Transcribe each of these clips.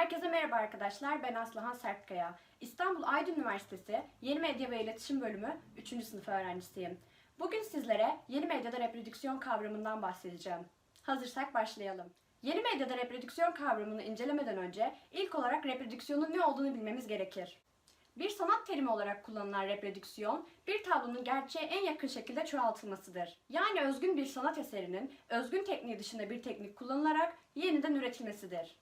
Herkese merhaba arkadaşlar. Ben Aslıhan Sertkaya. İstanbul Aydın Üniversitesi Yeni Medya ve İletişim Bölümü 3. sınıf öğrencisiyim. Bugün sizlere yeni medyada reprodüksiyon kavramından bahsedeceğim. Hazırsak başlayalım. Yeni medyada reprodüksiyon kavramını incelemeden önce ilk olarak reprodüksiyonun ne olduğunu bilmemiz gerekir. Bir sanat terimi olarak kullanılan reprodüksiyon, bir tablonun gerçeğe en yakın şekilde çoğaltılmasıdır. Yani özgün bir sanat eserinin özgün tekniği dışında bir teknik kullanılarak yeniden üretilmesidir.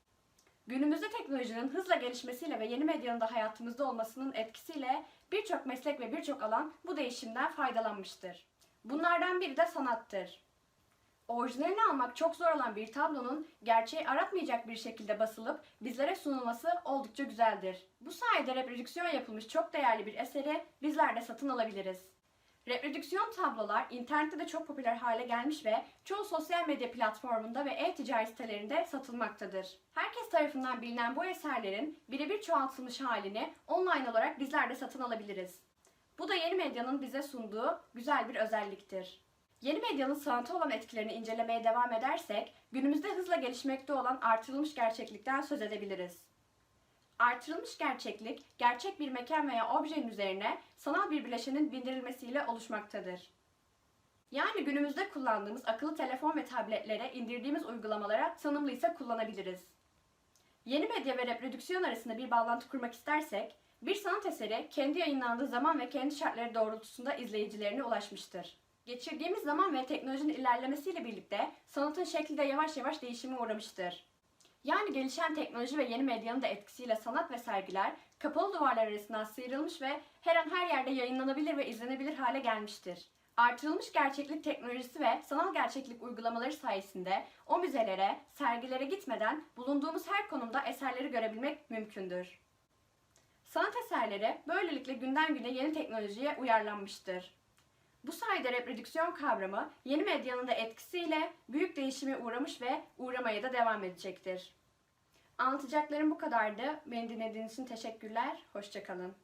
Günümüzde teknolojinin hızla gelişmesiyle ve yeni medyanın da hayatımızda olmasının etkisiyle birçok meslek ve birçok alan bu değişimden faydalanmıştır. Bunlardan biri de sanattır. Orijinalini almak çok zor olan bir tablonun gerçeği aratmayacak bir şekilde basılıp bizlere sunulması oldukça güzeldir. Bu sayede reprodüksiyon yapılmış çok değerli bir eseri bizler de satın alabiliriz. Reprodüksiyon tablolar internette de çok popüler hale gelmiş ve çoğu sosyal medya platformunda ve e-ticaret sitelerinde satılmaktadır. Herkes tarafından bilinen bu eserlerin birebir çoğaltılmış halini online olarak bizler de satın alabiliriz. Bu da yeni medyanın bize sunduğu güzel bir özelliktir. Yeni medyanın sanata olan etkilerini incelemeye devam edersek, günümüzde hızla gelişmekte olan artırılmış gerçeklikten söz edebiliriz. Artırılmış gerçeklik, gerçek bir mekan veya objenin üzerine sanal bir bileşenin bindirilmesiyle oluşmaktadır. Yani günümüzde kullandığımız akıllı telefon ve tabletlere indirdiğimiz uygulamalara tanımlıysa kullanabiliriz. Yeni medya ve reprodüksiyon arasında bir bağlantı kurmak istersek, bir sanat eseri kendi yayınlandığı zaman ve kendi şartları doğrultusunda izleyicilerine ulaşmıştır. Geçirdiğimiz zaman ve teknolojinin ilerlemesiyle birlikte sanatın şekli de yavaş yavaş değişime uğramıştır. Yani gelişen teknoloji ve yeni medyanın da etkisiyle sanat ve sergiler kapalı duvarlar arasından sıyrılmış ve her an her yerde yayınlanabilir ve izlenebilir hale gelmiştir. Artırılmış gerçeklik teknolojisi ve sanal gerçeklik uygulamaları sayesinde o müzelere, sergilere gitmeden bulunduğumuz her konumda eserleri görebilmek mümkündür. Sanat eserleri böylelikle günden güne yeni teknolojiye uyarlanmıştır. Bu sayede reprodüksiyon kavramı yeni medyanın da etkisiyle büyük değişime uğramış ve uğramaya da devam edecektir. Anlatacaklarım bu kadardı. Beni dinlediğiniz için teşekkürler. Hoşçakalın.